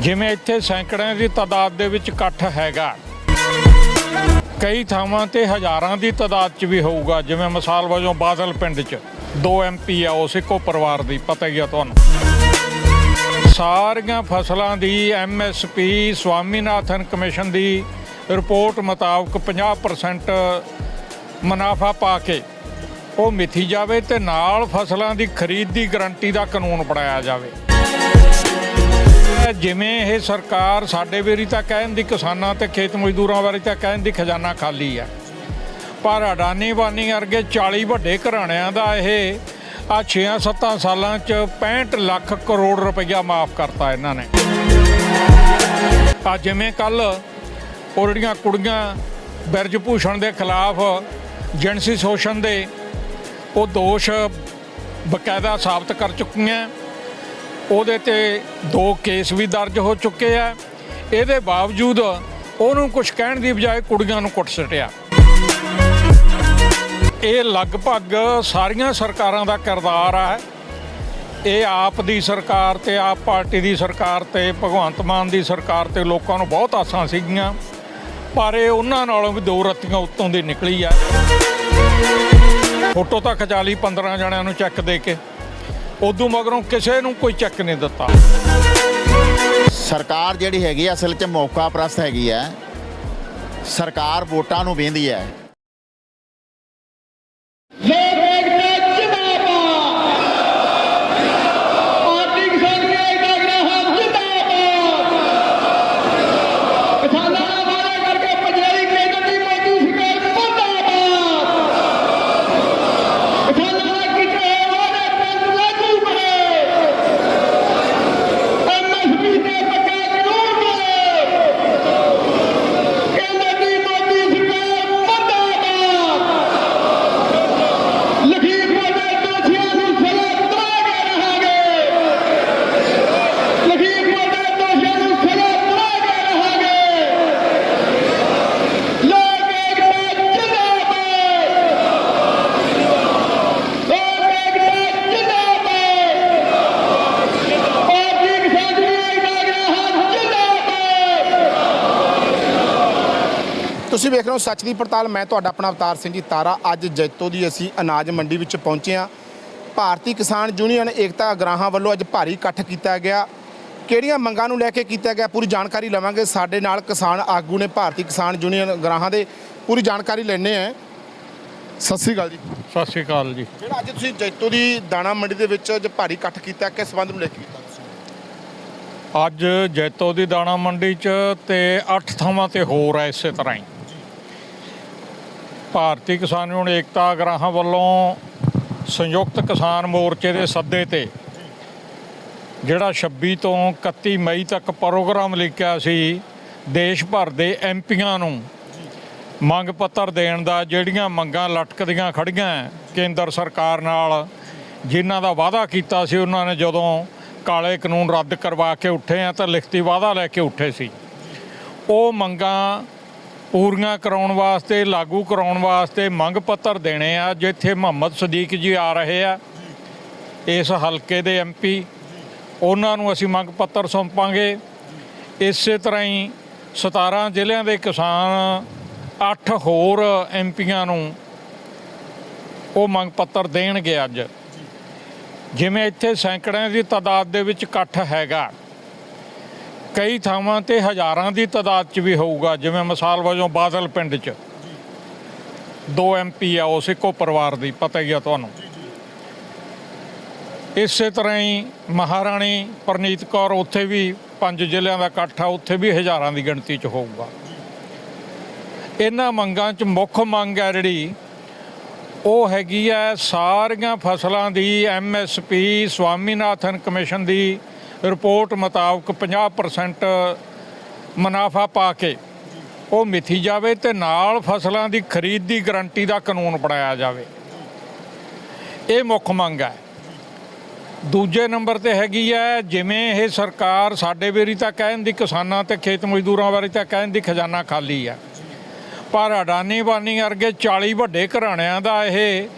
ਜਿਵੇਂ ਇੱਥੇ ਸੈਂਕੜਿਆਂ ਦੀ ਤਾਦਾਦ ਦੇ ਵਿੱਚ ਇਕੱਠ ਹੈਗਾ। ਕਈ ਥਾਵਾਂ ਤੇ ਹਜ਼ਾਰਾਂ ਦੀ ਤਾਦਾਦ 'ਚ ਵੀ ਹੋਊਗਾ, ਜਿਵੇਂ ਮਿਸਾਲ ਵਜੋਂ ਬਾਦਲ ਪਿੰਡ 'ਚ। ਦੋ ਐਮਪੀ ਆ, ਉਸ ਇੱਕੋ ਪਰਿਵਾਰ ਦੀ, ਪਤਾ ਹੀ ਆ ਤੁਹਾਨੂੰ। ਸਾਰੀਆਂ ਫਸਲਾਂ ਦੀ ਐਮਐਸਪੀ ਸਵਾਮੀਨਾਥਨ ਕਮਿਸ਼ਨ ਦੀ ਰਿਪੋਰਟ ਮੁਤਾਬਕ 50% ਮੁਨਾਫਾ ਪਾ ਕੇ ਉਹ ਮਿੱਥੀ ਜਾਵੇ ਤੇ ਨਾਲ ਫਸਲਾਂ ਦੀ ਖਰੀਦ ਦੀ ਗਰੰਟੀ ਦਾ ਕਾਨੂੰਨ ਬਣਾਇਆ ਜਾਵੇ। ਜਿਵੇਂ ਇਹ ਸਰਕਾਰ ਸਾਡੇ ਵੇਰੀ ਤਾਂ ਕਹਿਣ ਦੀ ਕਿਸਾਨਾਂ ਤੇ ਖੇਤ ਮਜ਼ਦੂਰਾਂ ਬਾਰੇ ਤਾਂ ਕਹਿਣ ਦੀ ਖਜ਼ਾਨਾ ਖਾਲੀ ਹੈ ਪਰ ਅਡਾਨੀ ਬਾਨੀ ਵਰਗੇ 40 ਵੱਡੇ ਘਰਾਣਿਆਂ ਦਾ ਇਹ ਆ 6-7 ਸਾਲਾਂ ਚ 65 ਲੱਖ ਕਰੋੜ ਰੁਪਈਆ ਮਾਫ ਕਰਤਾ ਇਹਨਾਂ ਨੇ। ਆ ਜਿਵੇਂ ਕੱਲ ਉਹ ਜਿਹੜੀਆਂ ਕੁੜੀਆਂ ਬਿਰਜ ਭੂਸ਼ਣ ਦੇ ਖਿਲਾਫ ਜਿਣਸੀ ਸ਼ੋਸ਼ਣ ਦੇ ਉਹ ਦੋਸ਼ ਬਕਾਇਦਾ ਸਾਬਤ ਕਰ ਚੁੱਕੀਆਂ। ਉਹਦੇ ਤੇ ਦੋ ਕੇਸ ਵੀ ਦਰਜ ਹੋ ਚੁੱਕੇ ਆ। ਇਹਦੇ ਬਾਵਜੂਦ ਉਹਨੂੰ ਕੁਝ ਕਹਿਣ ਦੀ ਬਜਾਏ ਕੁੜੀਆਂ ਨੂੰ ਕੁੱਟ ਸਟਿਆ। ਇਹ ਲਗਭਗ ਸਾਰੀਆਂ ਸਰਕਾਰਾਂ ਦਾ ਕਿਰਦਾਰ ਆ। ਇਹ ਆਪ ਦੀ ਸਰਕਾਰ ਤੇ, ਆਪ ਪਾਰਟੀ ਦੀ ਸਰਕਾਰ ਤੇ, ਭਗਵੰਤ ਮਾਨ ਦੀ ਸਰਕਾਰ ਤੇ ਲੋਕਾਂ ਨੂੰ ਬਹੁਤ ਆਸਾਂ ਸੀਗੀਆਂ। ਪਰ ਇਹ ਉਹਨਾਂ ਨਾਲੋਂ ਵੀ ਦੋ ਰੱਤੀਆਂ ਉੱਤੋਂ ਦੀ ਨਿਕਲੀ ਆ। ਫੋਟੋ ਤਾਂ ਖਚਾ ਲਈ 15 ਜਣਿਆਂ ਨੂੰ ਚੈੱਕ ਦੇ ਕੇ। ਉਦੋਂ ਮਗਰੋਂ ਕਿਸੇ ਨੂੰ ਕੋਈ ਚੈੱਕ ਨਹੀਂ ਦਿੱਤਾ। ਸਰਕਾਰ ਜਿਹੜੀ ਹੈਗੀ ਆ, ਅਸਲ 'ਚ ਮੌਕਾ ਪ੍ਰਸਤ ਹੈਗੀ ਹੈ ਸਰਕਾਰ ਵੋਟਾਂ ਨੂੰ ਵੇਂਦੀ ਹੈ ਲੋਕ ਏਕਤਾ ਜਿੰਦਾਬਾਦ ਪਾਰਟੀ ਕਿਸਾਨ ਏਕਤਾ ਗ੍ਰਾਹਾਂ ਜਿੰਦਾਬਾਦ ਕਿਸਾਨਾਂ ਦਾ ਵਾਅਦਾ ਕਰਕੇ ਪੰਜਾਬੀ ਕੇਂਦਰ ਦੀ ਮੋਦੀ ਸਰਕਾਰ ਮੁਰਦਾਬਾਦ ਕਿਸਾਨਾਂ ਦਾ ਕੀਤੇ ਵਾਅਦੇ ਪਿੰਡ ਲਾਗੂ ਕਰੇ ਐਮਐਸਪੀ ਤੇ ਪੱਕਾ ਕਾਨੂੰਨ ਬਣੇ ਕੇਂਦਰ ਦੀ ਮੋਦੀ ਸਰਕਾਰ ਮੁਰਦਾਬਾਦ ਲਖੀਮਪੁਰ ਦੇ ਦੋਸ਼ੀਆਂ ਨੂੰ ਸਜ਼ਾ ਦਿਵਾਗੇ ਰਹਾਂਗੇ ਲਖੀਮਪੁਰ ਦੇ ਦੋਸ਼ੀਆਂ ਨੂੰ ਸਜ਼ਾ ਦਿਵਾਗੇ ਰਹਾਂਗੇ ਲੋਕ ਏਕਤਾ ਜਿੰਦਾਬਾਦ ਲੋਕ ਏਕਤਾ ਜਿੰਦਾਬਾਦ ਪਾਰਟੀ ਕਿਸਾਨ ਦੀ ਏਕਤਾ ਗ੍ਰਾਹਾਂ ਜਿੰਦਾਬਾਦ ਵੇਖ ਰਹੇ ਹੋ ਸੱਚ ਦੀ ਪੜਤਾਲ ਮੈਂ ਤੁਹਾਡਾ ਆਪਣਾ ਅਵਤਾਰ ਸਿੰਘ ਜੀ ਤਾਰਾ। ਅੱਜ ਜੈਤੋ ਦੀ ਅਸੀਂ ਅਨਾਜ ਮੰਡੀ ਵਿੱਚ ਪਹੁੰਚੇ ਹਾਂ। ਭਾਰਤੀ ਕਿਸਾਨ ਯੂਨੀਅਨ ਏਕਤਾ ਅਗਰਾਹਾਂ ਵੱਲੋਂ ਅੱਜ ਭਾਰੀ ਇਕੱਠ ਕੀਤਾ ਗਿਆ। ਕਿਹੜੀਆਂ ਮੰਗਾਂ ਨੂੰ ਲੈ ਕੇ ਕੀਤਾ ਗਿਆ ਪੂਰੀ ਜਾਣਕਾਰੀ ਲਵਾਂਗੇ। ਸਾਡੇ ਨਾਲ ਕਿਸਾਨ ਆਗੂ ਨੇ ਭਾਰਤੀ ਕਿਸਾਨ ਯੂਨੀਅਨ ਅਗਰਾਹਾਂ ਦੇ। ਪੂਰੀ ਜਾਣਕਾਰੀ ਲੈਣੇ ਆ ਸਤਿ ਸ੍ਰੀ ਅਕਾਲ ਜੀ। ਸਤਿ ਸ਼੍ਰੀ ਅਕਾਲ ਜੀ। ਜਿਹੜਾ ਅੱਜ ਤੁਸੀਂ ਜੈਤੋ ਦੀ ਦਾਣਾ ਮੰਡੀ ਦੇ ਵਿੱਚ ਅੱਜ ਭਾਰੀ ਇਕੱਠ ਕੀਤਾ ਕਿਸ ਸੰਬੰਧ ਨੂੰ ਲੈ ਕੇ ਕੀਤਾ ਅੱਜ ਜੈਤੋ ਦੀ ਦਾਣਾ ਮੰਡੀ 'ਚ ਤੇ 8 ਥਾਵਾਂ ਤੇ ਹੋਰ ਹੈ ਇਸੇ ਤਰ੍ਹਾਂ ਹੀ। ਭਾਰਤੀ ਕਿਸਾਨ ਯੂਨੀਅਨ ਏਕਤਾ ਗ੍ਰਾਹਾਂ ਵੱਲੋਂ ਸੰਯੁਕਤ ਕਿਸਾਨ ਮੋਰਚੇ ਦੇ ਸੱਦੇ ਤੇ ਜਿਹੜਾ 26 ਤੋਂ 31 ਮਈ ਤੱਕ ਪ੍ਰੋਗਰਾਮ ਲਿਖਿਆ ਸੀ, ਦੇਸ਼ ਭਰ ਦੇ ਐਮਪੀਆਂ ਨੂੰ ਮੰਗ ਪੱਤਰ ਦੇਣ ਦਾ, ਜਿਹੜੀਆਂ ਮੰਗਾਂ ਲਟਕਦੀਆਂ ਖੜੀਆਂ ਕੇਂਦਰ ਸਰਕਾਰ ਨਾਲ, ਜਿਨ੍ਹਾਂ ਦਾ ਵਾਅਦਾ ਕੀਤਾ ਸੀ, ਉਹਨਾਂ ਨੇ ਜਦੋਂ ਕਾਲੇ ਕਾਨੂੰਨ ਰੱਦ ਕਰਵਾ ਕੇ ਉੱਠੇ ਆ, ਤਾਂ ਲਿਖਤੀ ਵਾਅਦਾ ਲੈ ਕੇ ਉੱਠੇ ਸੀ। ਉਹ ਮੰਗਾਂ ਪੂਰੀਆਂ ਕਰਾਉਣ ਵਾਸਤੇ, ਲਾਗੂ ਕਰਾਉਣ ਵਾਸਤੇ ਮੰਗ ਪੱਤਰ ਦੇਣੇ ਆ, ਜਿੱਥੇ ਮੁਹੰਮਦ ਸਦੀਕ ਜੀ ਆ ਰਹੇ ਆ, ਇਸ ਹਲਕੇ ਦੇ ਐਮਪੀ ਉਹਨਾਂ ਨੂੰ ਅਸੀਂ ਮੰਗ ਪੱਤਰ ਸੌਂਪਾਂਗੇ। ਇਸੇ ਤਰ੍ਹਾਂ ਹੀ 17 ਜ਼ਿਲ੍ਹਿਆਂ ਦੇ ਕਿਸਾਨ 8 ਹੋਰ ਐਮਪੀਆਂ ਨੂੰ ਉਹ ਮੰਗ ਪੱਤਰ ਦੇਣਗੇ ਅੱਜ। ਜਿਵੇਂ ਇੱਥੇ ਸੈਂਕੜਿਆਂ ਦੀ ਤਾਦਾਦ ਦੇ ਵਿੱਚ ਇਕੱਠ ਹੈਗਾ। ਕਈ ਥਾਵਾਂ ਤੇ ਹਜ਼ਾਰਾਂ ਦੀ ਤਾਦਾਦ 'ਚ ਵੀ ਹੋਊਗਾ, ਜਿਵੇਂ ਮਿਸਾਲ ਵਜੋਂ ਬਾਦਲ ਪਿੰਡ 'ਚ। ਦੋ ਐਮਪੀ ਆ ਉਸ ਇੱਕੋ ਪਰਿਵਾਰ ਦੀ, ਪਤਾ ਹੀ ਆ ਤੁਹਾਨੂੰ। ਇਸੇ ਤਰ੍ਹਾਂ ਹੀ ਮਹਾਰਾਣੀ ਪ੍ਰਨੀਤ ਕੌਰ ਉੱਥੇ ਵੀ ਪੰਜ ਜ਼ਿਲ੍ਹਿਆਂ ਦਾ ਇਕੱਠ ਆ, ਉੱਥੇ ਵੀ ਹਜ਼ਾਰਾਂ ਦੀ ਗਿਣਤੀ 'ਚ ਹੋਊਗਾ। ਇਹਨਾਂ ਮੰਗਾਂ 'ਚ ਮੁੱਖ ਮੰਗ ਹੈ ਜਿਹੜੀ, ਉਹ ਹੈਗੀ ਹੈ ਸਾਰੀਆਂ ਫਸਲਾਂ ਦੀ ਐਮਐਸਪੀ ਸਵਾਮੀਨਾਥਨ ਕਮਿਸ਼ਨ ਦੀ ਰਿਪੋਰਟ ਮੁਤਾਬਕ 50% ਮੁਨਾਫਾ ਪਾ ਕੇ ਉਹ ਮਿੱਥੀ ਜਾਵੇ ਤੇ ਨਾਲ ਫਸਲਾਂ ਦੀ ਖਰੀਦ ਦੀ ਗਰੰਟੀ ਦਾ ਕਾਨੂੰਨ ਬਣਾਇਆ ਜਾਵੇ। ਇਹ ਮੁੱਖ ਮੰਗ ਹੈ। ਦੂਜੇ ਨੰਬਰ ਤੇ ਹੈਗੀ ਹੈ, ਜਿਵੇਂ ਇਹ ਸਰਕਾਰ ਸਾਡੇ ਵੇਰੀ ਤਾਂ ਕਹਿਣ ਦੀ ਕਿਸਾਨਾਂ ਤੇ ਖੇਤ ਮਜ਼ਦੂਰਾਂ ਬਾਰੇ ਤਾਂ ਕਹਿਣ ਦੀ ਖਜ਼ਾਨਾ ਖਾਲੀ ਹੈ। ਪਰ ਅਡਾਨੀ ਬਾਨੀ ਵਰਗੇ 40 ਵੱਡੇ ਘਰਾਣਿਆਂ ਦਾ ਇਹ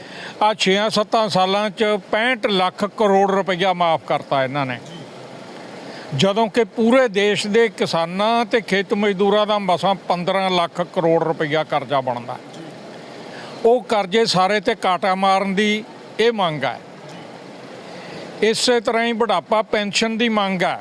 ਆ 6-7 ਸਾਲਾਂ ਚ 65 ਲੱਖ ਕਰੋੜ ਰੁਪਈਆ ਮਾਫ ਕਰਤਾ ਇਹਨਾਂ ਨੇ। ਜਦੋਂ ਕਿ ਪੂਰੇ ਦੇਸ਼ ਦੇ ਕਿਸਾਨਾਂ ਤੇ ਖੇਤ ਮਜ਼ਦੂਰਾਂ ਦਾ ਮਸਾਂ 15 ਲੱਖ ਕਰੋੜ ਰੁਪਈਆ ਕਰਜ਼ਾ ਬਣਦਾ ਉਹ ਕਰਜ਼ੇ ਸਾਰੇ ਤੇ ਕਾਟਾ ਮਾਰਨ ਦੀ ਇਹ ਮੰਗ ਹੈ। ਇਸੇ ਤਰ੍ਹਾਂ ਹੀ ਬੁਢਾਪਾ ਪੈਨਸ਼ਨ ਦੀ ਮੰਗ ਹੈ।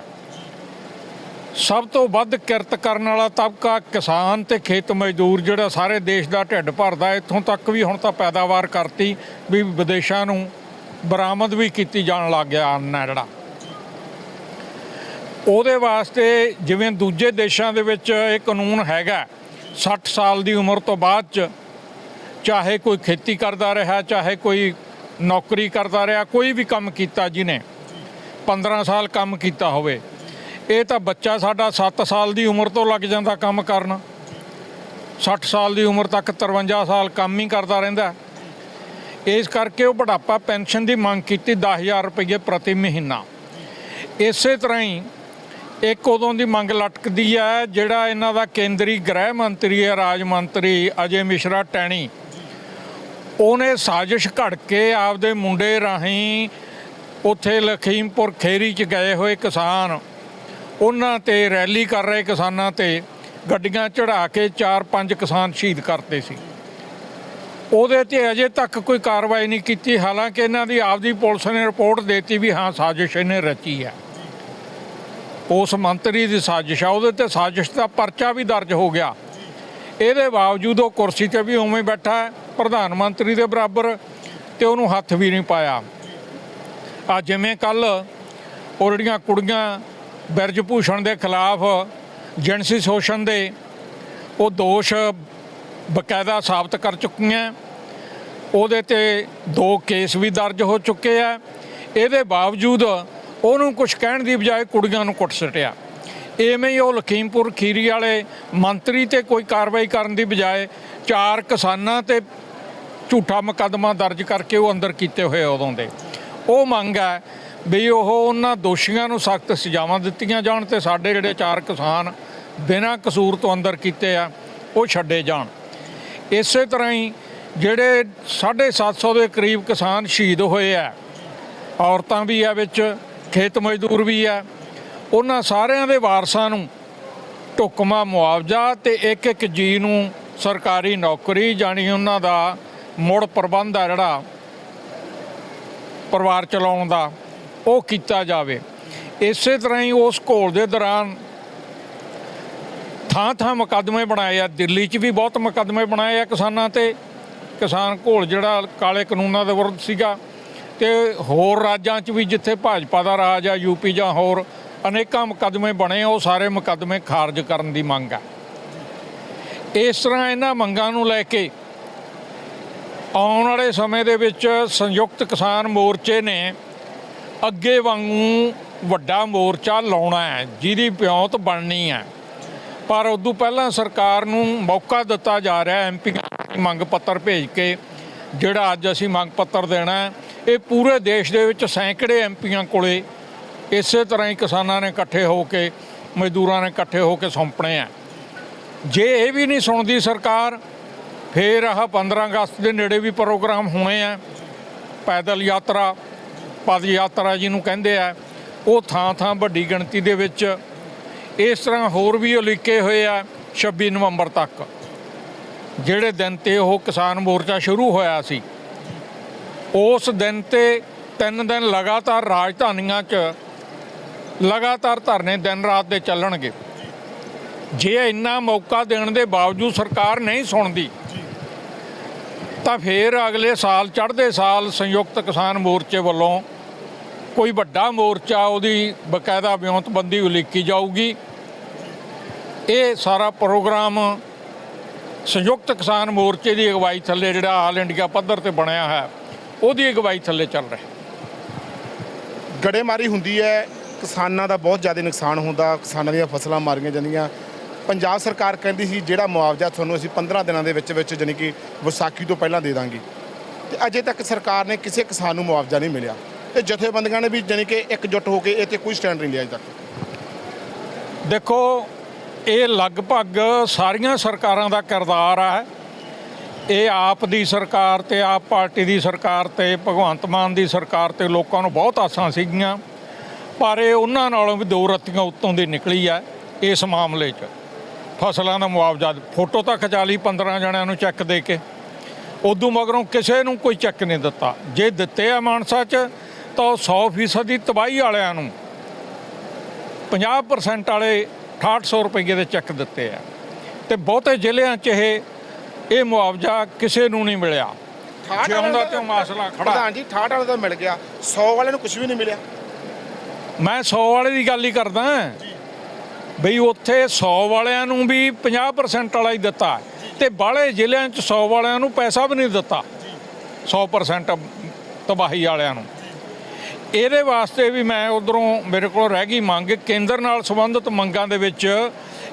ਸਭ ਤੋਂ ਵੱਧ ਕਿਰਤ ਕਰਨ ਵਾਲਾ ਤਬਕਾ ਕਿਸਾਨ ਤੇ ਖੇਤ ਮਜ਼ਦੂਰ ਜਿਹੜਾ ਸਾਰੇ ਦੇਸ਼ ਦਾ ਢਿੱਡ ਭਰਦਾ ਇੱਥੋਂ ਤੱਕ ਵੀ ਹੁਣ ਤਾਂ ਪੈਦਾਵਾਰ ਕਰਤੀ ਵੀ ਵਿਦੇਸ਼ਾਂ ਨੂੰ ਬਰਾਮਦ ਵੀ ਕੀਤੀ ਜਾਣ ਲੱਗ ਗਿਆ ਅੰਨ ਜਿਹੜਾ। ਉਹਦੇ ਵਾਸਤੇ ਜਿਵੇਂ ਦੂਜੇ ਦੇਸ਼ਾਂ ਦੇ ਵਿੱਚ ਇਹ ਕਾਨੂੰਨ ਹੈਗਾ 60 ਸਾਲ ਦੀ ਉਮਰ ਤੋਂ ਬਾਅਦ ਚ ਚਾਹੇ ਕੋਈ ਖੇਤੀ ਕਰਦਾ ਰਿਹਾ, ਚਾਹੇ ਕੋਈ ਨੌਕਰੀ ਕਰਦਾ ਰਿਹਾ, ਕੋਈ ਵੀ ਕੰਮ ਕੀਤਾ ਜਿਹਨੇ 15 ਸਾਲ ਕੰਮ ਕੀਤਾ ਹੋਵੇ, ਇਹ ਤਾਂ ਬੱਚਾ ਸਾਡਾ 7 ਸਾਲ ਦੀ ਉਮਰ ਤੋਂ ਲੱਗ ਜਾਂਦਾ ਕੰਮ ਕਰਨ। 60 ਸਾਲ ਦੀ ਉਮਰ ਤੱਕ 53 ਸਾਲ ਕੰਮ ਹੀ ਕਰਦਾ ਰਹਿੰਦਾ। ਇਸ ਕਰਕੇ ਉਹ ਬੁਢਾਪਾ ਪੈਨਸ਼ਨ ਦੀ ਮੰਗ ਕੀਤੀ 10000 ਰੁਪਏ ਪ੍ਰਤੀ ਮਹੀਨਾ। ਇਸੇ ਤਰ੍ਹਾਂ ਹੀ ਇੱਕ ਉਦੋਂ ਦੀ ਮੰਗ ਲਟਕਦੀ ਹੈ, ਜਿਹੜਾ ਇਹਨਾਂ ਦਾ ਕੇਂਦਰੀ ਗ੍ਰਹਿ ਮੰਤਰੀ ਹੈ, ਰਾਜ ਮੰਤਰੀ ਅਜੇ ਮਿਸ਼ਰਾ ਟੈਣੀ। ਉਹਨੇ ਸਾਜ਼ਿਸ਼ ਘੜ ਕੇ ਆਪਦੇ ਮੁੰਡੇ ਰਾਹੀਂ ਉੱਥੇ ਲਖੀਮਪੁਰ ਖੇਰੀ ਚ ਗਏ ਹੋਏ ਕਿਸਾਨ। ਉਹਨਾਂ ਤੇ ਰੈਲੀ ਕਰ ਰਹੇ ਕਿਸਾਨਾਂ ਤੇ ਗੱਡੀਆਂ ਚੜਾ ਕੇ 4-5 ਕਿਸਾਨ ਸ਼ਹੀਦ ਕਰਤੇ ਸੀ। ਉਹਦੇ ਤੇ ਅਜੇ ਤੱਕ ਕੋਈ ਕਾਰਵਾਈ ਨਹੀਂ ਕੀਤੀ। ਹਾਲਾਂਕਿ ਇਹਨਾਂ ਦੀ ਆਪਦੀ ਪੁਲਿਸ ਨੇ ਰਿਪੋਰਟ ਦਿੱਤੀ ਵੀ ਹਾਂ, ਸਾਜ਼ਿਸ਼ ਇਹਨੇ ਰਚੀ ਹੈ। ਉਸ ਮੰਤਰੀ ਦੀ ਸਾਜ਼ਿਸ਼ ਆ, ਉਹਦੇ ਤੇ ਸਾਜ਼ਿਸ਼ ਦਾ ਪਰਚਾ ਵੀ ਦਰਜ ਹੋ ਗਿਆ। ਇਹਦੇ ਬਾਵਜੂਦ ਉਹ ਕੁਰਸੀ ਤੇ ਵੀ ਉਵੇਂ ਬੈਠਾ ਹੈ, ਪ੍ਰਧਾਨ ਮੰਤਰੀ ਦੇ ਬਰਾਬਰ, ਤੇ ਉਹਨੂੰ ਹੱਥ ਵੀ ਨਹੀਂ ਪਾਇਆ। ਆ ਜਿਵੇਂ ਕੱਲ ਉਹ ਜਿਹੜੀਆਂ ਕੁੜੀਆਂ ਬਿਰਜ ਭੂਸ਼ਣ ਦੇ ਖਿਲਾਫ ਜਿਣਸੀ ਸ਼ੋਸ਼ਣ ਦੇ ਉਹ ਦੋਸ਼ ਬਕਾਇਦਾ ਸਾਬਤ ਕਰ ਚੁੱਕੀਆਂ ਉਹਦੇ ਤੇ ਦੋ ਕੇਸ ਵੀ ਦਰਜ ਹੋ ਚੁੱਕੇ ਆ ਇਹਦੇ ਬਾਵਜੂਦ ਉਹਨੂੰ ਕੁਝ ਕਹਿਣ ਦੀ ਬਜਾਏ ਕੁੜੀਆਂ ਨੂੰ ਕੁੱਟ ਸਟਿਆ। ਐਵੇਂ ਹੀ ਉਹ ਲਖੀਮਪੁਰ ਖੀਰੀ ਵਾਲੇ ਮੰਤਰੀ ਤੇ ਕੋਈ ਕਾਰਵਾਈ ਕਰਨ ਦੀ ਬਜਾਏ ਚਾਰ ਕਿਸਾਨਾਂ ਤੇ ਝੂਠਾ ਮੁਕੱਦਮਾ ਦਰਜ ਕਰਕੇ ਉਹ ਅੰਦਰ ਕੀਤੇ ਹੋਏ ਉਦੋਂ ਦੇ। ਉਹ ਮੰਗ ਹੈ ਵੀ ਉਹ ਉਹਨਾਂ ਦੋਸ਼ੀਆਂ ਨੂੰ ਸਖਤ ਸਜ਼ਾਵਾਂ ਦਿੱਤੀਆਂ ਜਾਣ ਤੇ ਸਾਡੇ ਜਿਹੜੇ ਚਾਰ ਕਿਸਾਨ ਬਿਨਾਂ ਕਸੂਰ ਤੋਂ ਅੰਦਰ ਕੀਤੇ ਆ, ਉਹ ਛੱਡੇ ਜਾਣ। ਇਸੇ ਤਰ੍ਹਾਂ ਹੀ ਜਿਹੜੇ 750 ਦੇ ਕਰੀਬ ਕਿਸਾਨ ਸ਼ਹੀਦ ਹੋਏ ਆ, ਔਰਤਾਂ ਵੀ ਆ ਵਿੱਚ ਖੇਤ ਮਜ਼ਦੂਰ ਵੀ ਆ। ਉਹਨਾਂ ਸਾਰਿਆਂ ਦੇ ਵਾਰਸਾਂ ਨੂੰ ਢੁਕਮਾ ਮੁਆਵਜ਼ਾ ਤੇ ਇੱਕ ਇੱਕ ਜੀ ਨੂੰ ਸਰਕਾਰੀ ਨੌਕਰੀ ਜਾਣੀ ਉਹਨਾਂ ਦਾ ਮੁੜ ਪ੍ਰਬੰਧ ਆ ਜਿਹੜਾ ਪਰਿਵਾਰ ਚਲਾਉਣ ਦਾ, ਉਹ ਕੀਤਾ ਜਾਵੇ। ਇਸੇ ਤਰ੍ਹਾਂ ਹੀ ਉਸ ਘੋਲ ਦੇ ਦੌਰਾਨ ਥਾਂ ਥਾਂ ਮੁਕੱਦਮੇ ਬਣਾਏ ਆ। ਦਿੱਲੀ 'ਚ ਵੀ ਬਹੁਤ ਮੁਕੱਦਮੇ ਬਣਾਏ ਆ ਕਿਸਾਨਾਂ ਤੇ। ਕਿਸਾਨ ਘੋਲ ਜਿਹੜਾ ਕਾਲੇ ਕਾਨੂੰਨਾਂ ਦੇ ਵਿਰੁੱਧ ਸੀਗਾ। ਤੇ ਹੋਰ ਰਾਜਾਂ 'ਚ ਵੀ ਜਿੱਥੇ ਭਾਜਪਾ ਦਾ ਰਾਜ ਆ ਯੂਪੀ ਜਾਂ ਹੋਰ ਅਨੇਕਾਂ ਮੁਕੱਦਮੇ ਬਣੇ ਉਹ ਸਾਰੇ ਮੁਕੱਦਮੇ ਖਾਰਜ ਕਰਨ ਦੀ ਮੰਗ ਆ। ਇਸ ਤਰ੍ਹਾਂ ਇਹਨਾਂ ਮੰਗਾਂ ਨੂੰ ਲੈ ਕੇ ਆਉਣ ਵਾਲੇ ਸਮੇਂ ਦੇ ਵਿੱਚ ਸੰਯੁਕਤ ਕਿਸਾਨ ਮੋਰਚੇ ਨੇ ਅੱਗੇ ਵਾਂਗੂ ਵੱਡਾ ਮੋਰਚਾ ਲਾਉਣਾ ਹੈ, ਜਿਹਦੀ ਪਿਉਂਤ ਬਣਨੀ ਹੈ। ਪਰ ਉਦੋਂ ਪਹਿਲਾਂ ਸਰਕਾਰ ਨੂੰ ਮੌਕਾ ਦਿੱਤਾ ਜਾ ਰਿਹਾ ਐਮਪੀ ਮੰਗ ਪੱਤਰ ਭੇਜ ਕੇ, ਜਿਹੜਾ ਅੱਜ ਅਸੀਂ ਮੰਗ ਪੱਤਰ ਦੇਣਾ ਇਹ ਪੂਰੇ ਦੇਸ਼ ਦੇ ਵਿੱਚ ਸੈਂਕੜੇ ਐਮਪੀਆਂ ਕੋਲੇ ਇਸੇ ਤਰ੍ਹਾਂ ਹੀ ਕਿਸਾਨਾਂ ਨੇ ਇਕੱਠੇ ਹੋ ਕੇ, ਮਜ਼ਦੂਰਾਂ ਨੇ ਇਕੱਠੇ ਹੋ ਕੇ ਸੌਂਪਣੇ ਆ। ਜੇ ਇਹ ਵੀ ਨਹੀਂ ਸੁਣਦੀ ਸਰਕਾਰ, ਫੇਰ ਆਹ 15 ਅਗਸਤ ਦੇ ਨੇੜੇ ਵੀ ਪ੍ਰੋਗਰਾਮ ਹੋਣੇ ਆ। ਪੈਦਲ ਯਾਤਰਾ, ਪਦ ਯਾਤਰਾ ਜਿਹਨੂੰ ਕਹਿੰਦੇ ਆ, ਉਹ ਥਾਂ ਥਾਂ ਵੱਡੀ ਗਿਣਤੀ ਦੇ ਵਿੱਚ ਇਸ ਤਰ੍ਹਾਂ ਹੋਰ ਵੀ ਉਲੀਕੇ ਹੋਏ ਆ 26 ਨਵੰਬਰ ਤੱਕ। ਜਿਹੜੇ ਦਿਨ ਤੇ ਉਹ ਕਿਸਾਨ ਮੋਰਚਾ ਸ਼ੁਰੂ ਹੋਇਆ ਸੀ ਉਸ ਦਿਨ ਤੇ ਤਿੰਨ ਦਿਨ ਲਗਾਤਾਰ ਰਾਜਧਾਨੀਆਂ 'ਚ ਲਗਾਤਾਰ ਧਰਨੇ ਦਿਨ ਰਾਤ ਦੇ ਚੱਲਣਗੇ। ਜੇ ਇੰਨਾ ਮੌਕਾ ਦੇਣ ਦੇ ਬਾਵਜੂਦ ਸਰਕਾਰ ਨਹੀਂ ਸੁਣਦੀ, ਤਾਂ ਫਿਰ ਅਗਲੇ ਸਾਲ, ਚੜ੍ਹਦੇ ਸਾਲ ਸੰਯੁਕਤ ਕਿਸਾਨ ਮੋਰਚੇ ਵੱਲੋਂ ਕੋਈ ਵੱਡਾ ਮੋਰਚਾ ਉਹਦੀ ਬਕਾਇਦਾ ਵਿਉਂਤਬੰਦੀ ਉਲੀਕੀ ਜਾਊਗੀ। ਇਹ ਸਾਰਾ ਪ੍ਰੋਗਰਾਮ ਸੰਯੁਕਤ ਕਿਸਾਨ ਮੋਰਚੇ ਦੀ ਅਗਵਾਈ ਥੱਲੇ ਜਿਹੜਾ ਆਲ ਇੰਡੀਆ ਪੱਧਰ ਤੇ ਬਣਿਆ ਹੈ। ਉਹਦੀ ਅਗਵਾਈ ਥੱਲੇ ਚੱਲ ਰਿਹਾ। ਗੜੇਮਾਰੀ ਹੁੰਦੀ ਹੈ ਕਿਸਾਨਾਂ ਦਾ ਬਹੁਤ ਜ਼ਿਆਦਾ ਨੁਕਸਾਨ ਹੁੰਦਾ ਕਿਸਾਨਾਂ ਦੀਆਂ ਫਸਲਾਂ ਮਾਰੀਆਂ ਜਾਂਦੀਆਂ। ਪੰਜਾਬ ਸਰਕਾਰ ਕਹਿੰਦੀ ਸੀ ਜਿਹੜਾ ਮੁਆਵਜ਼ਾ ਤੁਹਾਨੂੰ ਅਸੀਂ 15 ਦਿਨਾਂ ਦੇ ਵਿੱਚ ਵਿੱਚ ਜਾਣੀ ਕਿ ਵਿਸਾਖੀ ਤੋਂ ਪਹਿਲਾਂ ਦੇ ਦਾਂਗੇ। ਤੇ ਅਜੇ ਤੱਕ ਸਰਕਾਰ ਨੇ ਕਿਸੇ ਕਿਸਾਨ ਨੂੰ ਮੁਆਵਜ਼ਾ ਨਹੀਂ ਮਿਲਿਆ। ਤੇ ਜਥੇਬੰਦੀਆਂ ਨੇ ਵੀ ਜਾਣੀ ਕਿ ਇਕਜੁੱਟ ਹੋ ਕੇ ਇਹ ਤੇ ਕੋਈ ਸਟੈਂਡ ਨਹੀਂ ਲਿਆ ਅਜੇ ਤੱਕ। ਦੇਖੋ ਇਹ ਲਗਭਗ ਸਾਰੀਆਂ ਸਰਕਾਰਾਂ ਦਾ ਕਿਰਦਾਰ ਹੈ ਇਹ ਆਪ ਦੀ ਸਰਕਾਰ ਤੇ, ਆਪ ਪਾਰਟੀ ਦੀ ਸਰਕਾਰ ਤੇ, ਭਗਵੰਤ ਮਾਨ ਦੀ ਸਰਕਾਰ ਤੇ ਲੋਕਾਂ ਨੂੰ ਬਹੁਤ ਆਸਾਂ ਸੀਗੀਆਂ। ਪਰ ਇਹ ਉਹਨਾਂ ਨਾਲੋਂ ਵੀ ਦੋ ਰੱਤੀਆਂ ਉੱਤੋਂ ਦੀ ਨਿਕਲੀ ਆ ਇਸ ਮਾਮਲੇ 'ਚ। ਫਸਲਾਂ ਦਾ ਮੁਆਵਜ਼ਾ ਫੋਟੋ ਤਾਂ ਖਿਚਾ ਲਈ 15 ਜਣਿਆਂ ਨੂੰ ਚੈੱਕ ਦੇ ਕੇ। ਉਦੋਂ ਮਗਰੋਂ ਕਿਸੇ ਨੂੰ ਕੋਈ ਚੈੱਕ ਨਹੀਂ ਦਿੱਤਾ। ਜੇ ਦਿੱਤੇ ਆ ਮਾਨਸਾ 'ਚ, ਤਾਂ ਉਹ 100% ਦੀ ਤਬਾਹੀ ਵਾਲਿਆਂ ਨੂੰ। 50% ਵਾਲੇ 6800 ਰੁਪਏ ਦੇ ਚੈੱਕ ਦਿੱਤੇ ਆ। ਤੇ ਬਹੁਤੇ ਜ਼ਿਲ੍ਹਿਆਂ 'ਚ ਇਹ ਇਹ ਮੁਆਵਜ਼ਾ ਕਿਸੇ ਨੂੰ ਨਹੀਂ ਮਿਲਿਆ। ਜਿਉਂਦਾ ਤੇ ਮਾਸਲਾ ਖੜਾ। ਪ੍ਰਧਾਨ ਜੀ 68 ਵਾਲੇ ਦਾ ਮਿਲ ਗਿਆ। 100 ਵਾਲੇ ਨੂੰ ਕੁਝ ਵੀ ਨਹੀਂ ਮਿਲਿਆ। ਮੈਂ 100 ਵਾਲੇ ਦੀ ਗੱਲ ਹੀ ਕਰਦਾ। ਬਈ ਉੱਥੇ 100 ਵਾਲਿਆਂ ਨੂੰ ਵੀ 50% ਵਾਲਾ ਹੀ ਦਿੱਤਾ। ਤੇ ਬਾਹਲੇ ਜ਼ਿਲ੍ਹਿਆਂ 'ਚ 100 ਵਾਲਿਆਂ ਨੂੰ ਪੈਸਾ ਵੀ ਨਹੀਂ ਦਿੱਤਾ। 100% ਤਬਾਹੀ ਵਾਲਿਆਂ ਨੂੰ। ਇਹਦੇ ਵਾਸਤੇ ਵੀ ਮੈਂ ਉਧਰੋਂ ਮੇਰੇ ਕੋਲ ਰਹਿ ਗਈ ਮੰਗ। ਕੇਂਦਰ ਨਾਲ ਸੰਬੰਧਿਤ ਮੰਗਾਂ ਦੇ ਵਿੱਚ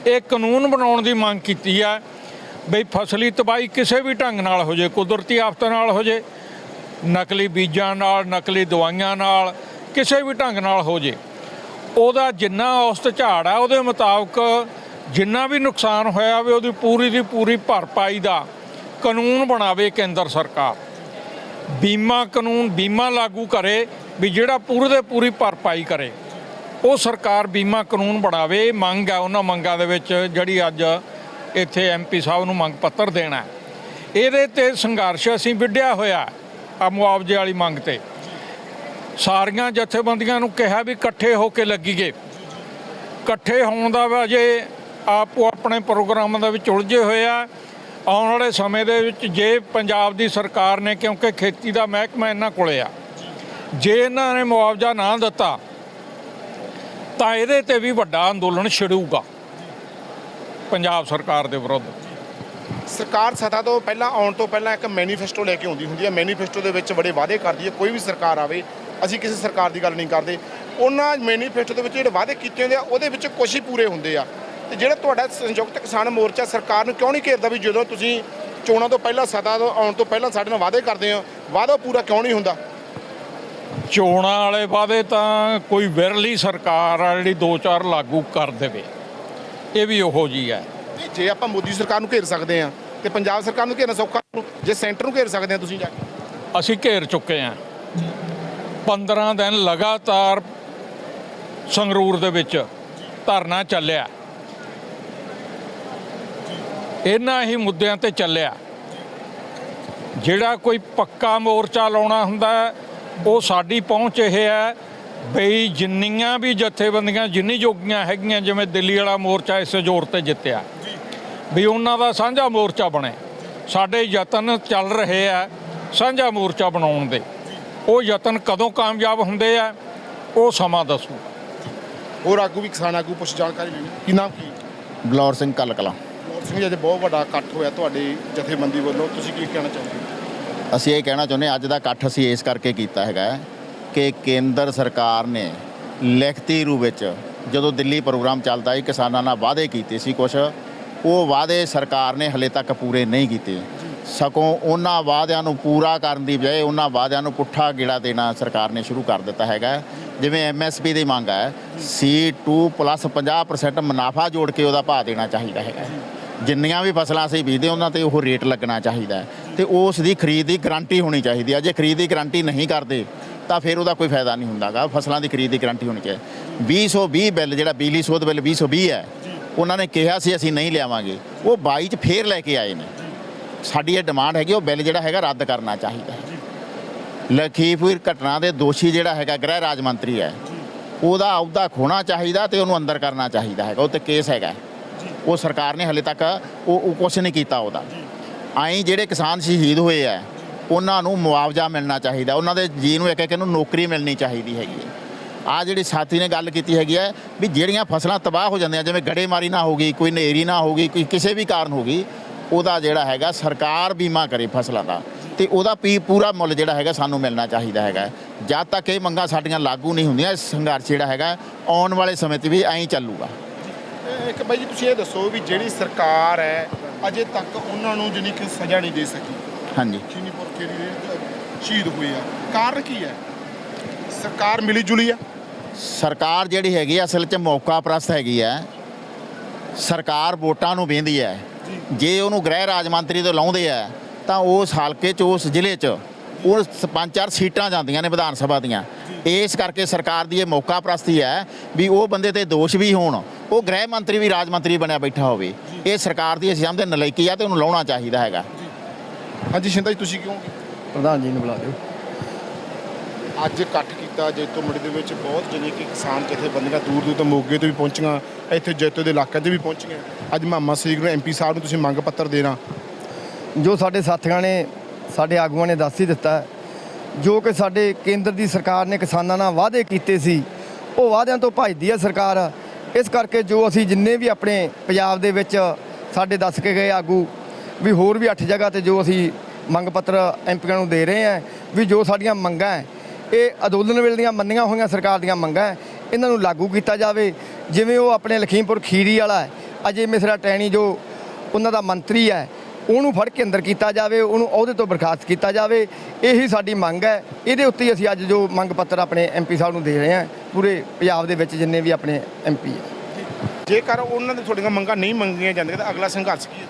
ਇਹ ਕਾਨੂੰਨ ਬਣਾਉਣ ਦੀ ਮੰਗ ਕੀਤੀ ਆ ਬਈ ਫਸਲੀ ਤਬਾਹੀ ਕਿਸੇ ਵੀ ਢੰਗ ਨਾਲ ਹੋ ਜੇ, ਕੁਦਰਤੀ ਆਫਤਾਂ ਨਾਲ ਹੋ ਜੇ, ਨਕਲੀ ਬੀਜਾਂ ਨਾਲ, ਨਕਲੀ ਦਵਾਈਆਂ ਨਾਲ, ਕਿਸੇ ਵੀ ਢੰਗ ਨਾਲ ਹੋ ਜੇ, ਉਹਦਾ ਜਿੰਨਾ ਔਸਤ ਝਾੜ ਆ, ਉਹਦੇ ਮੁਤਾਬਕ ਜਿੰਨਾ ਵੀ ਨੁਕਸਾਨ ਹੋਇਆ ਵੇ, ਉਹਦੀ ਪੂਰੀ ਦੀ ਪੂਰੀ ਭਰਪਾਈ ਦਾ ਕਾਨੂੰਨ ਬਣਾਵੇ ਕੇਂਦਰ ਸਰਕਾਰ। ਬੀਮਾ ਕਾਨੂੰਨ, ਬੀਮਾ ਲਾਗੂ ਕਰੇ ਵੀ ਜਿਹੜਾ ਪੂਰੇ ਦੇ ਪੂਰੀ ਭਰਪਾਈ ਕਰੇ। ਉਹ ਸਰਕਾਰ ਬੀਮਾ ਕਾਨੂੰਨ ਬਣਾਵੇ, ਮੰਗ ਹੈ ਉਹਨਾਂ ਮੰਗਾਂ ਦੇ ਵਿੱਚ ਜਿਹੜੀ ਅੱਜ ਇੱਥੇ ਐਮਪੀ ਸਾਹਿਬ ਨੂੰ ਮੰਗ ਪੱਤਰ ਦੇਣਾ ਇਹਦੇ ਤੇ ਸੰਘਰਸ਼ ਅਸੀਂ ਵਿੱਢਿਆ ਹੋਇਆ ਆ ਮੁਆਵਜ਼ੇ ਵਾਲੀ ਮੰਗ ਤੇ। ਸਾਰੀਆਂ ਜਥੇਬੰਦੀਆਂ ਨੂੰ ਕਿਹਾ ਵੀ ਇਕੱਠੇ ਹੋ ਕੇ ਲੱਗੀਏ ਇਕੱਠੇ ਹੋਣ ਦਾ ਵਾ ਅਜੇ ਆਪੋ ਆਪਣੇ ਪ੍ਰੋਗਰਾਮਾਂ ਦੇ ਵਿੱਚ ਉਲਝੇ ਹੋਏ ਆ। ਆਉਣ ਵਾਲੇ ਸਮੇਂ ਦੇ ਵਿੱਚ ਜੇ ਪੰਜਾਬ ਦੀ ਸਰਕਾਰ ਨੇ, ਕਿਉਂਕਿ ਖੇਤੀ ਦਾ ਮਹਿਕਮਾ ਇਹਨਾਂ ਕੋਲੇ ਆ, ਜੇ ਇਹਨਾਂ ਨੇ ਮੁਆਵਜ਼ਾ ਨਾ ਦਿੱਤਾ, ਤਾਂ ਇਹਦੇ ਤੇ ਵੀ ਵੱਡਾ ਅੰਦੋਲਨ ਛਿੜੂਗਾ। ਪੰਜਾਬ ਸਰਕਾਰ ਦੇ ਵਿਰੁੱਧ। ਸਰਕਾਰ ਸਤਾ ਤੋਂ ਪਹਿਲਾਂ ਆਉਣ ਤੋਂ ਪਹਿਲਾਂ ਇੱਕ ਮੈਨੀਫੈਸਟੋ ਲੈ ਕੇ ਆਉਂਦੀ ਹੁੰਦੀ ਹੈ। ਮੈਨੀਫੈਸਟੋ ਦੇ ਵਿੱਚ ਬੜੇ ਵਾਅਦੇ ਕਰਦੀ ਹੈ ਕੋਈ ਵੀ ਸਰਕਾਰ ਆਵੇ ਅਸੀਂ ਕਿਸੇ ਸਰਕਾਰ ਦੀ ਗੱਲ ਨਹੀਂ ਕਰਦੇ। ਉਹਨਾਂ ਮੈਨੀਫੈਸਟੋ ਦੇ ਵਿੱਚ ਜਿਹੜੇ ਵਾਅਦੇ ਕੀਤੇ ਹੁੰਦੇ ਆ ਉਹਦੇ ਵਿੱਚ ਕੁਝ ਹੀ ਪੂਰੇ ਹੁੰਦੇ ਆ। ਤੇ ਜਿਹੜਾ ਤੁਹਾਡਾ ਸੰਯੁਕਤ ਕਿਸਾਨ ਮੋਰਚਾ ਸਰਕਾਰ ਨੂੰ ਕਿਉਂ ਨਹੀਂ ਘੇਰਦਾ ਵੀ ਜਦੋਂ ਤੁਸੀਂ ਚੋਣਾਂ ਤੋਂ ਪਹਿਲਾਂ ਸਤਾ ਤੋਂ ਆਉਣ ਤੋਂ ਪਹਿਲਾਂ ਸਾਡੇ ਨਾਲ ਵਾਅਦੇ ਕਰਦੇ ਹੋ ਵਾਅਦਾ ਪੂਰਾ ਕਿਉਂ ਨਹੀਂ ਹੁੰਦਾ? ਚੋਣਾਂ ਵਾਲੇ ਵਾਅਦੇ ਤਾਂ ਕੋਈ ਵਿਰਲੀ ਸਰਕਾਰ ਆ ਜਿਹੜੀ 2-4 ਲਾਗੂ ਕਰ ਦੇਵੇ। ਇਹ ਵੀ ਉਹੋ ਜੀ ਹੈ। ਨਹੀਂ, ਜੇ ਆਪਾਂ ਮੋਦੀ ਸਰਕਾਰ ਨੂੰ ਘੇਰ ਸਕਦੇ ਆ ਤੇ ਪੰਜਾਬ ਸਰਕਾਰ ਨੂੰ ਘੇਰਨਾ ਸੌਖਾ। ਜੇ ਸੈਂਟਰ ਨੂੰ ਘੇਰ ਸਕਦੇ ਆ ਤੁਸੀਂ ਜਾ ਕੇ। ਅਸੀਂ ਘੇਰ ਚੁੱਕੇ ਹਾਂ। 15 ਦਿਨ ਲਗਾਤਾਰ ਸੰਗਰੂਰ ਦੇ ਵਿੱਚ ਧਰਨਾ ਚੱਲਿਆ। ਇਹਨਾਂ ਹੀ ਮੁੱਦਿਆਂ ਤੇ ਚੱਲਿਆ। ਜਿਹੜਾ ਕੋਈ ਪੱਕਾ ਮੋਰਚਾ ਲਾਉਣਾ ਹੁੰਦਾ ਹੈ, ਉਹ ਸਾਡੀ ਪਹੁੰਚ ਇਹ ਹੈ ਬਈ ਜਿੰਨੀਆਂ ਵੀ ਜਥੇਬੰਦੀਆਂ ਜਿੰਨੀ ਜੋਗੀਆਂ ਹੈਗੀਆਂ ਜਿਵੇਂ ਦਿੱਲੀ ਵਾਲਾ ਮੋਰਚਾ ਇਸੇ ਜ਼ੋਰ ਤੇ ਜਿੱਤਿਆ। ਵੀ ਉਹਨਾਂ ਦਾ ਸਾਂਝਾ ਮੋਰਚਾ ਬਣੇ ਸਾਡੇ ਯਤਨ ਚੱਲ ਰਹੇ ਆ ਸਾਂਝਾ ਮੋਰਚਾ ਬਣਾਉਣ ਦੇ। ਉਹ ਯਤਨ ਕਦੋਂ ਕਾਮਯਾਬ ਹੁੰਦੇ ਆ ਉਹ ਸਮਾਂ ਦੱਸੂ। ਹੋਰ ਆਗੂ ਵੀ ਕਿਸਾਨ ਆਗੂ ਪੁੱਛ ਜਾਣਕਾਰੀ ਲੈਣੀ? ਕੀ ਨਾਮ ਕੀ? ਬਲੌਰ ਸਿੰਘ ਕੱਲ ਕਲਾਂ ਮੋਰ ਸਿੰਘ ਜੀ ਅੱਜ ਬਹੁਤ ਵੱਡਾ ਇਕੱਠ ਹੋਇਆ ਤੁਹਾਡੀ ਜਥੇਬੰਦੀ ਵੱਲੋਂ। ਤੁਸੀਂ ਕੀ ਕਹਿਣਾ ਚਾਹੁੰਦੇ ਹੋ ਅਸੀਂ ਇਹ ਕਹਿਣਾ ਚਾਹੁੰਦੇ ਅੱਜ ਦਾ ਇਕੱਠ ਅਸੀਂ ਇਸ ਕਰਕੇ ਕੀਤਾ ਹੈਗਾ ਕਿ ਕੇਂਦਰ ਸਰਕਾਰ ਨੇ ਲਿਖਤੀ ਰੂਪ ਵਿੱਚ ਜਦੋਂ ਦਿੱਲੀ ਪ੍ਰੋਗਰਾਮ ਚੱਲਦਾ ਸੀ, ਕਿਸਾਨਾਂ ਨਾਲ ਵਾਅਦੇ ਕੀਤੇ ਸੀ ਕੁਝ ਉਹ ਵਾਅਦੇ ਸਰਕਾਰ ਨੇ ਹਲੇ ਤੱਕ ਪੂਰੇ ਨਹੀਂ ਕੀਤੇ। ਸਗੋਂ ਉਹਨਾਂ ਵਾਅਦਿਆਂ ਨੂੰ ਪੂਰਾ ਕਰਨ ਦੀ ਬਜਾਏ ਉਹਨਾਂ ਵਾਅਦਿਆਂ ਨੂੰ ਪੁੱਠਾ ਗੇੜਾ ਦੇਣਾ ਸਰਕਾਰ ਨੇ ਸ਼ੁਰੂ ਕਰ ਦਿੱਤਾ ਹੈਗਾ। ਹੈ। ਜਿਵੇਂ ਐਮਐਸਪੀ ਦੀ ਮੰਗ ਹੈ C2 ਪਲੱਸ 50% ਮੁਨਾਫਾ ਜੋੜ ਕੇ ਉਹਦਾ ਭਾਅ ਦੇਣਾ ਚਾਹੀਦਾ ਹੈਗਾ। ਜਿੰਨੀਆਂ ਵੀ ਫਸਲਾਂ ਅਸੀਂ ਬੀਜਦੇ, ਉਹਨਾਂ ਤੇ ਉਹ ਰੇਟ ਲੱਗਣਾ ਚਾਹੀਦਾ ਹੈ। ਤੇ ਉਸ ਦੀ ਖਰੀਦ ਦੀ ਗਾਰੰਟੀ ਹੋਣੀ ਚਾਹੀਦੀ ਹੈ। ਜੇ ਖਰੀਦ ਦੀ ਗਾਰੰਟੀ ਨਹੀਂ ਕਰਦੇ ਤਾਂ ਫਿਰ ਉਹਦਾ ਕੋਈ ਫਾਇਦਾ ਨਹੀਂ ਹੁੰਦਾਗਾ। ਫਸਲਾਂ ਦੀ ਖਰੀਦ ਦੀ ਗਾਰੰਟੀ ਹੋਣੀ ਚਾਹੀਦੀ 220 ਬਿੱਲ, ਜਿਹੜਾ ਬਿਜਲੀ ਸੋਧ ਬਿੱਲ 220 ਹੈ, ਉਹਨਾਂ ਨੇ ਕਿਹਾ ਸੀ ਅਸੀਂ ਨਹੀਂ ਲਿਆਵਾਂਗੇ। ਉਹ 22 ਚ ਫੇਰ ਲੈ ਕੇ ਆਏ ਨੇ। ਸਾਡੀ ਇਹ ਡਿਮਾਂਡ ਹੈਗੀ, ਉਹ ਬਿੱਲ ਜਿਹੜਾ ਹੈਗਾ ਰੱਦ ਕਰਨਾ ਚਾਹੀਦਾ ਲਖੀਪੁਰ ਘਟਨਾ ਦੇ ਦੋਸ਼ੀ ਜਿਹੜਾ ਹੈਗਾ, ਗ੍ਰਹਿ ਰਾਜ ਮੰਤਰੀ ਹੈ। ਉਹਦਾ ਅਹੁਦਾ ਖੋਣਾ ਚਾਹੀਦਾ ਤੇ ਉਹਨੂੰ ਅੰਦਰ ਕਰਨਾ ਚਾਹੀਦਾ ਹੈਗਾ। ਉਹ ਤੇ ਕੇਸ ਹੈਗਾ ਉਹ ਸਰਕਾਰ ਨੇ ਹਲੇ ਤੱਕ ਉਹ ਉਹ ਕੁਛ ਨਹੀਂ ਕੀਤਾ ਉਹਦਾ। ਆਈ ਜਿਹੜੇ ਕਿਸਾਨ ਸ਼ਹੀਦ ਹੋਏ ਆ ਉਹਨਾਂ ਨੂੰ ਮੁਆਵਜ਼ਾ ਮਿਲਣਾ ਚਾਹੀਦਾ। ਉਹਨਾਂ ਦੇ ਜੀ ਨੂੰ ਇੱਕ ਇੱਕ ਨੂੰ ਨੌਕਰੀ ਮਿਲਣੀ ਚਾਹੀਦੀ ਹੈਗੀ ਹੈ। ਆ ਜਿਹੜੀ ਸਾਥੀ ਨੇ ਗੱਲ ਕੀਤੀ ਹੈਗੀ ਹੈ ਵੀ ਜਿਹੜੀਆਂ ਫਸਲਾਂ ਤਬਾਹ ਹੋ ਜਾਂਦੀਆਂ, ਜਿਵੇਂ ਗੜੇਮਾਰੀ ਨਾ ਹੋ ਗਈ, ਕੋਈ ਨੇਰੀ ਨਾ ਹੋ ਗਈ, ਕੋਈ ਕਿਸੇ ਵੀ ਕਾਰਨ ਹੋ ਗਈ, ਉਹਦਾ ਜਿਹੜਾ ਹੈਗਾ ਸਰਕਾਰ ਬੀਮਾ ਕਰੇ ਫਸਲਾਂ ਦਾ। ਤੇ ਉਹਦਾ ਪੀ ਪੂਰਾ ਮੁੱਲ ਜਿਹੜਾ ਹੈਗਾ ਸਾਨੂੰ ਮਿਲਣਾ ਚਾਹੀਦਾ ਹੈਗਾ ਜਦ ਤੱਕ ਇਹ ਮੰਗਾਂ ਸਾਡੀਆਂ ਲਾਗੂ ਨਹੀਂ ਹੁੰਦੀਆਂ ਇਹ ਸੰਘਰਸ਼ ਜਿਹੜਾ ਹੈਗਾ ਆਉਣ ਵਾਲੇ ਸਮੇਂ 'ਤੇ ਵੀ ਐਂ ਚੱਲੂਗਾ। ਇੱਕ ਬਾਈ ਜੀ, ਤੁਸੀਂ ਇਹ ਦੱਸੋ ਵੀ ਜਿਹੜੀ ਸਰਕਾਰ ਹੈ, ਅਜੇ ਤੱਕ ਉਹਨਾਂ ਨੂੰ ਜਿੰਨੀ ਕਿ ਸਜ਼ਾ ਨਹੀਂ ਦੇ ਸਕੀ। ਹਾਂਜੀ। ਚੀਨੀਪੁਰ ਖੇੜੀ ਦੇ ਸ਼ਹੀਦ ਹੋਏ ਆ। ਕਾਰਨ ਕੀ ਹੈ? ਸਰਕਾਰ ਮਿਲੀ ਜੁਲੀ ਆ? ਸਰਕਾਰ ਜਿਹੜੀ ਹੈਗੀ ਅਸਲ 'ਚ ਮੌਕਾ ਪ੍ਰਸਤ ਹੈਗੀ ਹੈ ਸਰਕਾਰ ਵੋਟਾਂ ਨੂੰ ਵੇਂਦੀ ਹੈ ਜੇ। ਉਹਨੂੰ ਗ੍ਰਹਿ ਰਾਜ ਮੰਤਰੀ ਤੋਂ ਲਾਉਂਦੇ ਆ ਤਾਂ ਉਸ ਹਲਕੇ 'ਚ ਉਸ ਜ਼ਿਲ੍ਹੇ 'ਚ ਉਹ ਪੰਜ ਚਾਰ ਸੀਟਾਂ ਜਾਂਦੀਆਂ ਨੇ ਵਿਧਾਨ ਸਭਾ ਦੀਆਂ। ਇਸ ਕਰਕੇ ਸਰਕਾਰ ਦੀ ਇਹ ਮੌਕਾ ਪ੍ਰਸਤੀ ਹੈ ਵੀ ਉਹ ਬੰਦੇ ਤੇ ਦੋਸ਼ ਵੀ ਹੋਣ। ਉਹ ਗ੍ਰਹਿ ਮੰਤਰੀ ਵੀ ਰਾਜ ਮੰਤਰੀ ਬਣਿਆ ਬੈਠਾ ਹੋਵੇ। ਇਹ ਸਰਕਾਰ ਦੀ ਅਸੀਂ ਸਮਝਦੇ ਨਲਾਇਕੀ ਆ ਤੇ ਉਹਨੂੰ ਲਾਉਣਾ ਚਾਹੀਦਾ ਹੈਗਾ। ਹਾਂਜੀ ਸ਼ਿੰਦਾ ਜੀ ਤੁਸੀਂ ਕਿਉਂ ਪ੍ਰਧਾਨ ਜੀ ਨੂੰ ਬੁਲਾ ਦਿਓ। ਅੱਜ ਇਕੱਠ ਕੀਤਾ ਜੈਤੋ ਮੰਡੀ ਦੇ ਵਿੱਚ ਬਹੁਤ ਜਿਹੜੇ ਕਿ ਕਿਸਾਨ ਜਥੇਬੰਦੀਆਂ ਦੂਰ ਦੂਰ ਤੋਂ ਮੋਗੇ ਤੋਂ ਵੀ ਪਹੁੰਚੀਆਂ ਇੱਥੇ ਜੈਤੋ ਦੇ ਇਲਾਕੇ 'ਚ ਵੀ ਪਹੁੰਚੀਆਂ। ਅੱਜ ਮਾਮਾ ਸਰੀਕ ਨੂੰ ਐਮਪੀ ਸਾਹਿਬ ਨੂੰ ਤੁਸੀਂ ਮੰਗ ਪੱਤਰ ਦੇਣਾ। ਜੋ ਸਾਡੇ ਸਾਥੀਆਂ ਨੇ ਸਾਡੇ ਆਗੂਆਂ ਨੇ ਦੱਸ ਹੀ ਦਿੱਤਾ। ਜੋ ਕਿ ਸਾਡੇ ਕੇਂਦਰ ਦੀ ਸਰਕਾਰ ਨੇ ਕਿਸਾਨਾਂ ਨਾਲ ਵਾਅਦੇ ਕੀਤੇ ਸੀ ਉਹ ਵਾਅਦਿਆਂ ਤੋਂ ਭੱਜਦੀ ਹੈ ਸਰਕਾਰ। ਇਸ ਕਰਕੇ ਜੋ ਅਸੀਂ ਜਿੰਨੇ ਵੀ ਆਪਣੇ ਪੰਜਾਬ ਦੇ ਵਿੱਚ ਸਾਡੇ ਦੱਸ ਕੇ ਗਏ ਆਗੂ ਵੀ ਹੋਰ ਵੀ 8 ਜਗ੍ਹਾ ਤੇ ਜੋ ਅਸੀਂ ਮੰਗ ਪੱਤਰ ਐਮਪੀਆਂ ਨੂੰ ਦੇ ਰਹੇ ਹਾਂ, ਵੀ ਜੋ ਸਾਡੀਆਂ ਮੰਗਾਂ ਹੈ, ਇਹ ਅੰਦੋਲਨ ਵੇਲੇ ਦੀਆਂ ਮੰਨੀਆਂ ਹੋਈਆਂ ਸਰਕਾਰ ਦੀਆਂ ਮੰਗਾਂ ਹੈ, ਇਹਨਾਂ ਨੂੰ ਲਾਗੂ ਕੀਤਾ ਜਾਵੇ। ਜਿਵੇਂ ਉਹ ਆਪਣੇ ਲਖੀਮਪੁਰ ਖੀਰੀ ਵਾਲਾ ਅਜੇ ਮਿਸਰਾ ਟੈਣੀ ਜੋ ਉਹਨਾਂ ਦਾ ਮੰਤਰੀ ਹੈ, ਉਹਨੂੰ ਫੜ ਕੇ ਅੰਦਰ ਕੀਤਾ ਜਾਵੇ, ਉਹਨੂੰ ਅਹੁਦੇ ਤੋਂ ਬਰਖਾਸਤ ਕੀਤਾ ਜਾਵੇ, ਇਹੀ ਸਾਡੀ ਮੰਗ ਹੈ। ਇਹਦੇ ਉੱਤੇ ਹੀ ਅਸੀਂ ਅੱਜ ਜੋ ਮੰਗ ਪੱਤਰ ਆਪਣੇ ਐਮਪੀ ਸਾਹਿਬ ਨੂੰ ਦੇ ਰਹੇ ਹਾਂ, ਪੂਰੇ ਪੰਜਾਬ ਦੇ ਵਿੱਚ ਜਿੰਨੇ ਵੀ ਆਪਣੇ ਐਮਪੀ ਹੈ। ਜੇਕਰ ਉਹਨਾਂ ਦੇ ਤੁਹਾਡੀਆਂ ਮੰਗਾਂ ਨਹੀਂ ਮੰਗੀਆਂ ਜਾਂਦੀਆਂ, ਤਾਂ ਅਗਲਾ ਸੰਘਰਸ਼ ਕੀ ਹੈ?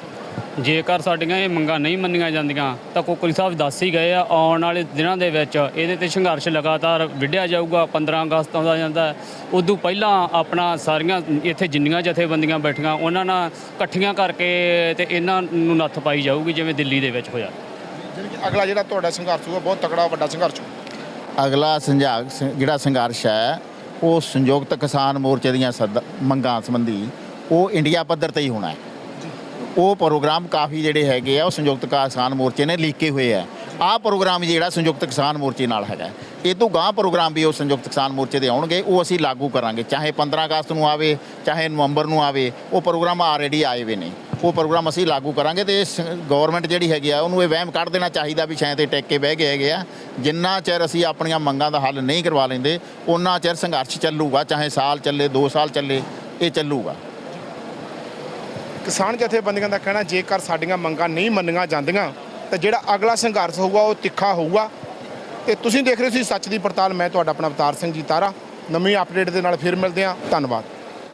ਜੇਕਰ ਸਾਡੀਆਂ ਇਹ ਮੰਗਾਂ ਨਹੀਂ ਮੰਨੀਆਂ ਜਾਂਦੀਆਂ ਤਾਂ ਕੋਕਰੀ ਸਾਹਿਬ ਦੱਸ ਹੀ ਗਏ ਆ ਆਉਣ ਵਾਲੇ ਦਿਨਾਂ ਦੇ ਵਿੱਚ ਇਹਦੇ ਤੇ ਸੰਘਰਸ਼ ਲਗਾਤਾਰ ਵਿੱਢਿਆ ਜਾਊਗਾ 15 ਅਗਸਤ ਆਉਂਦਾ ਜਾਂਦਾ ਉਦੋਂ ਪਹਿਲਾਂ ਆਪਣਾ ਸਾਰੀਆਂ ਇੱਥੇ ਜਿੰਨੀਆਂ ਜਥੇਬੰਦੀਆਂ ਬੈਠੀਆਂ ਉਹਨਾਂ ਨਾਲ ਇਕੱਠੀਆਂ ਕਰਕੇ ਤੇ ਇਹਨਾਂ ਨੂੰ ਨੱਥ ਪਾਈ ਜਾਊਗੀ ਜਿਵੇਂ ਦਿੱਲੀ ਦੇ ਵਿੱਚ ਹੋਇਆ। ਅਗਲਾ ਜਿਹੜਾ ਤੁਹਾਡਾ ਸੰਘਰਸ਼ ਹੋਊਗਾ ਬਹੁਤ ਤਕੜਾ ਵੱਡਾ ਸੰਘਰਸ਼ ਹੋਊਗਾ। ਅਗਲਾ ਸੰਝਾਗ ਜਿਹੜਾ ਸੰਘਰਸ਼ ਹੈ ਉਹ ਸੰਯੁਕਤ ਕਿਸਾਨ ਮੋਰਚੇ ਦੀਆਂ ਸੱਦ- ਮੰਗਾਂ ਸੰਬੰਧੀ ਉਹ ਇੰਡੀਆ ਪੱਧਰ ਤੇ ਹੀ ਹੋਣਾ ਹੈ। ਉਹ ਪ੍ਰੋਗਰਾਮ ਕਾਫੀ ਜਿਹੜੇ ਹੈਗੇ ਆ, ਉਹ ਸੰਯੁਕਤ ਕਿਸਾਨ ਮੋਰਚੇ ਨੇ ਲੀਕੇ ਹੋਏ ਆ। ਆਹ ਪ੍ਰੋਗਰਾਮ ਜਿਹੜਾ ਸੰਯੁਕਤ ਕਿਸਾਨ ਮੋਰਚੇ ਨਾਲ ਹੈਗਾ। ਇਹ ਤੋਂ ਗਾਂ ਪ੍ਰੋਗਰਾਮ ਵੀ ਉਹ ਸੰਯੁਕਤ ਕਿਸਾਨ ਮੋਰਚੇ ਦੇ ਆਉਣਗੇ, ਉਹ ਅਸੀਂ ਲਾਗੂ ਕਰਾਂਗੇ। ਚਾਹੇ 15 ਅਗਸਤ ਨੂੰ ਆਵੇ, ਚਾਹੇ ਨਵੰਬਰ ਨੂੰ ਆਵੇ, ਉਹ ਪ੍ਰੋਗਰਾਮ ਆਲਰੇਡੀ ਆਏ ਹੋਏ ਨੇ। ਉਹ ਪ੍ਰੋਗਰਾਮ ਅਸੀਂ ਲਾਗੂ ਕਰਾਂਗੇ ਤੇ ਗਵਰਨਮੈਂਟ ਜਿਹੜੀ ਹੈਗੀ ਆ, ਉਹਨੂੰ ਇਹ ਵਹਿਮ ਕੱਢ ਦੇਣਾ ਚਾਹੀਦਾ ਵੀ ਸ਼ਾਇਦ 'ਤੇ ਟੈਕ ਕੇ ਬਹਿ ਗਏ ਹੈਗੇ ਆ। ਜਿੰਨਾ ਚਿਰ ਅਸੀਂ ਆਪਣੀਆਂ ਮੰਗਾਂ ਦਾ ਹੱਲ ਨਹੀਂ ਕਰਵਾ ਲੈਂਦੇ ਉਹਨਾਂ ਚਿਰ ਸੰਘਰਸ਼ ਚੱਲੂਗਾ, ਚਾਹੇ ਸਾਲ ਚੱਲੇ 2 ਸਾਲ ਚੱਲੇ, ਇਹ ਚੱਲੂਗਾ। ਕਿਸਾਨ ਜਥੇਬੰਦੀਆਂ ਦਾ ਕਹਿਣਾ, ਜੇਕਰ ਸਾਡੀਆਂ ਮੰਗਾਂ ਨਹੀਂ ਮੰਨੀਆਂ ਜਾਂਦੀਆਂ, ਤਾਂ ਜਿਹੜਾ ਅਗਲਾ ਸੰਘਰਸ਼ ਹੋਊਗਾ, ਉਹ ਤਿੱਖਾ ਹੋਊਗਾ। ਤੇ ਤੁਸੀਂ ਦੇਖ ਰਹੇ ਸੀ ਸੱਚ ਦੀ ਪੜਤਾਲ। ਮੈਂ ਤੁਹਾਡਾ ਆਪਣਾ ਅਵਤਾਰ ਸਿੰਘ ਜੀ ਤਾਰਾ। ਨਵੀਂ ਅਪਡੇਟ ਦੇ ਨਾਲ ਫਿਰ ਮਿਲਦੇ ਹਾਂ। ਧੰਨਵਾਦ।